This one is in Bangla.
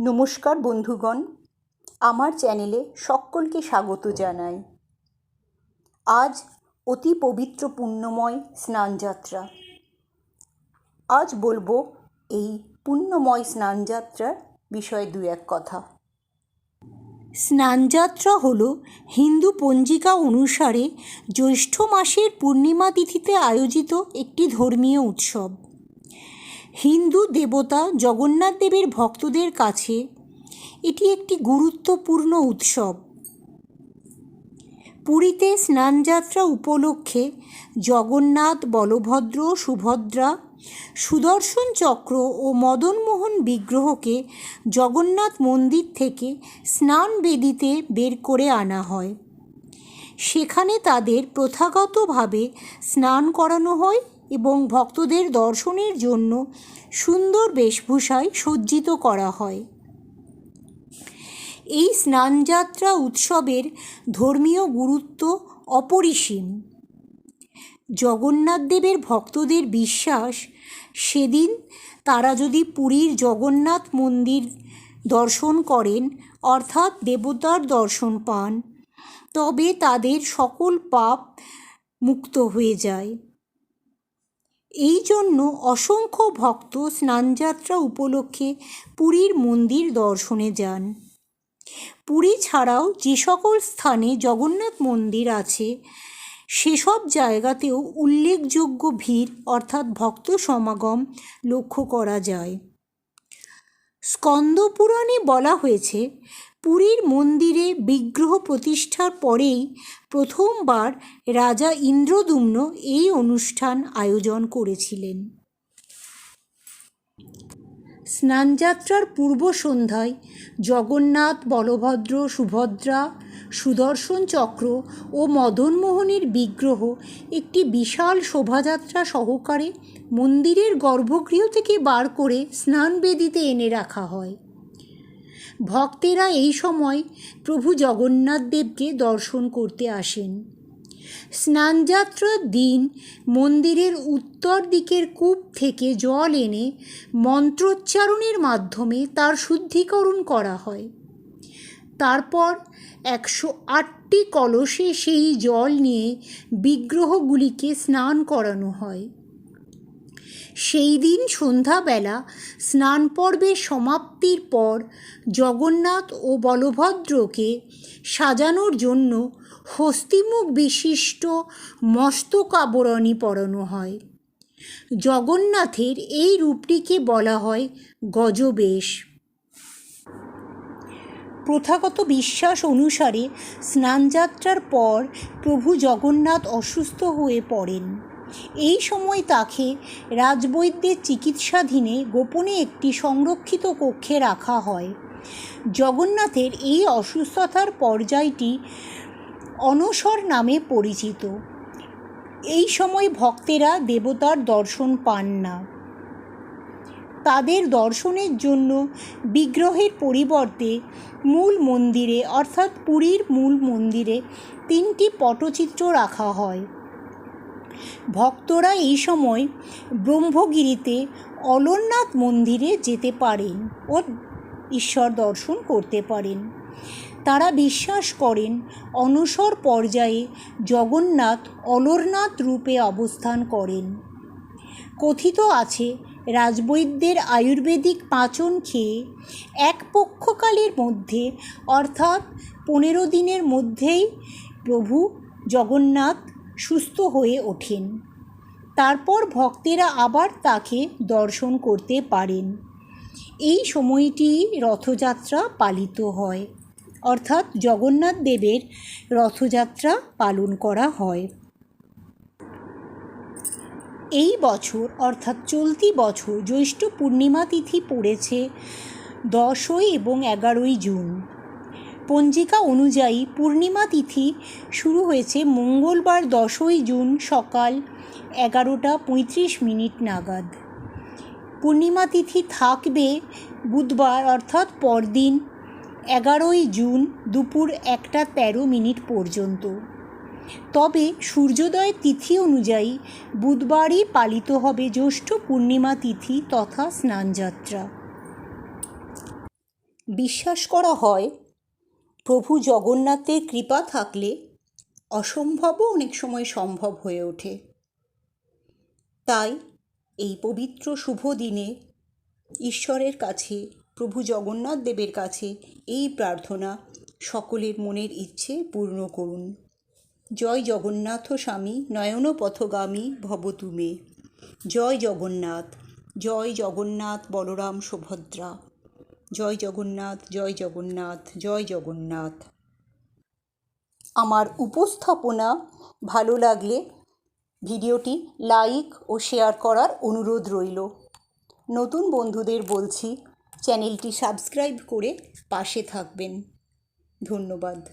নমস্কার বন্ধুগণ, আমার চ্যানেলে সকলকে স্বাগত জানাই। আজ অতি পবিত্র পুণ্যময় স্নানযাত্রা। আজ বলব এই পুণ্যময় স্নানযাত্রার বিষয়ে দু এক কথা। স্নানযাত্রা হল হিন্দু পঞ্জিকা অনুসারে জ্যৈষ্ঠ মাসের পূর্ণিমা তিথিতে আয়োজিত একটি ধর্মীয় উৎসব। হিন্দু দেবতা জগন্নাথ দেবের ভক্তদের কাছে এটি একটি গুরুত্বপূর্ণ উৎসব। পুরীতে স্নানযাত্রা উপলক্ষে জগন্নাথ, বলভদ্র, সুভদ্রা, সুদর্শন চক্র ও মদনমোহন বিগ্রহকে জগন্নাথ মন্দির থেকে স্নান বেদিতে বের করে আনা হয়। সেখানে তাদের প্রথাগতভাবে স্নান করানো হয়। এবং ভক্তদের দর্শনের জন্য সুন্দর বেশভূষায় সজ্জিত করা হয়। এই স্নানযাত্রা উৎসবের ধর্মীয় গুরুত্ব অপরিসীম। জগন্নাথদেবের ভক্তদের বিশ্বাস, সেদিন তারা যদি পুরীর জগন্নাথ মন্দির দর্শন করেন, অর্থাৎ দেবতার দর্শন পান, তবে তাদের সকল পাপ মুক্ত হয়ে যায়। এই জন্য অসংখ্য ভক্ত স্নানযাত্রা উপলক্ষে পুরীর মন্দির দর্শনে যান। পুরী ছাড়াও যে সকল স্থানে জগন্নাথ মন্দির আছে, সেসব জায়গাতেও উল্লেখযোগ্য ভিড় অর্থাৎ ভক্ত সমাগম লক্ষ্য করা যায়। স্কন্দপুরাণে বলা হয়েছে পুরীর মন্দিরে বিগ্রহ প্রতিষ্ঠার পরেই প্রথমবার রাজা ইন্দ্রদুম্ন এই অনুষ্ঠান আয়োজন করেছিলেন। স্নানযাত্রার পূর্ব সন্ধ্যায় জগন্নাথ, বলভদ্র, সুভদ্রা, সুদর্শন চক্র ও মদনমোহনের বিগ্রহ একটি বিশাল শোভাযাত্রা সহকারে মন্দিরের গর্ভগৃহ থেকে বার করে স্নানবেদিতে এনে রাখা হয়। ভক্তেরা এই সময় প্রভু জগন্নাথ দেবকে দর্শন করতে আসেন। স্নানযাত্রার দিন মন্দিরের উত্তর দিকের কূপ থেকে জল এনে মন্ত্রোচ্চারণের মাধ্যমে তার শুদ্ধিকরণ করা হয়। তারপর একশো আটটি কলসে সেই জল নিয়ে বিগ্রহগুলিকে স্নান করানো হয়। সেই দিন সন্ধ্যাবেলা স্নান পর্বের সমাপ্তির পর জগন্নাথ ও বলভদ্রকে সাজানোর জন্য হস্তিমুখ বিশিষ্ট মস্তকাবরণী পরানো হয়। জগন্নাথের এই রূপটিকে বলা হয় গজবেশ। প্রথাগত বিশ্বাস অনুসারে স্নানযাত্রার পর প্রভু জগন্নাথ অসুস্থ হয়ে পড়েন। এই সময় তাকে রাজবৈদ্যের চিকিৎসাধীনে গোপনে একটি সংরক্ষিত কক্ষে রাখা হয়। জগন্নাথের এই অসুস্থতার পর্যায়টি অনসর নামে পরিচিত। এই সময় ভক্তেরা দেবতার দর্শন পান না। তাদের দর্শনের জন্য বিগ্রহের পরিবর্তে মূল মন্দিরে অর্থাৎ পুরীর মূল মন্দিরে তিনটি পটচিত্র রাখা হয়। ভক্তরা এই সময় ব্রহ্মগিরিতে অলরনাথ মন্দিরে যেতে পারেন ও ঈশ্বর দর্শন করতে পারেন। তারা বিশ্বাস করেন অনসর পর্যায়ে জগন্নাথ অলরনাথ রূপে অবস্থান করেন। কথিত আছে, রাজবৈদ্যের আয়ুর্বেদিক পাচন খেয়ে এক পক্ষকালের মধ্যে, অর্থাৎ পনেরো দিনের মধ্যেই প্রভু জগন্নাথ সুস্থ হয়ে ওঠেন। তারপর ভক্তেরা আবার তাকে দর্শন করতে পারেন। এই সময়টি রথযাত্রা পালিত হয়। অর্থাৎ জগন্নাথ দেবের রথযাত্রা পালন করা হয়। এই বছর, অর্থাৎ চলতি বছর, জ্যৈষ্ঠ পূর্ণিমা তিথি পড়েছে দশই এবং এগারোই জুন। পঞ্জিকা অনুযায়ী পূর্ণিমা তিথি শুরু হয়েছে মঙ্গলবার দশই জুন সকাল এগারোটা পঁয়ত্রিশ মিনিট নাগাদ। পূর্ণিমা তিথি থাকবে বুধবার অর্থাৎ পরদিন এগারোই জুন দুপুর একটা তেরো মিনিট পর্যন্ত। তবে সূর্যোদয় তিথি অনুযায়ী বুধবারই পালিত হবে জ্যৈষ্ঠ পূর্ণিমা তিথি তথা স্নানযাত্রা। বিশ্বাস করা হয় প্রভু জগন্নাথের কৃপা থাকলে অসম্ভবও অনেক সময় সম্ভব হয়ে ওঠে। তাই এই পবিত্র শুভ দিনে ঈশ্বরের কাছে, প্রভু জগন্নাথ দেবের কাছে এই প্রার্থনা সকলের মনের ইচ্ছে পূর্ণ করুন। জয় জগন্নাথ স্বামী, নয়ন পথগামী ভব তুমে। জয় জগন্নাথ জয় জগন্নাথ বলরাম সুভদ্রা। জয় জগন্নাথ জয় জগন্নাথ জয় জগন্নাথ। আমার উপস্থাপনা ভালো লাগলে ভিডিওটি লাইক ও শেয়ার করার অনুরোধ রইল। নতুন বন্ধুদের বলছি, চ্যানেলটি সাবস্ক্রাইব করে পাশে থাকবেন। ধন্যবাদ।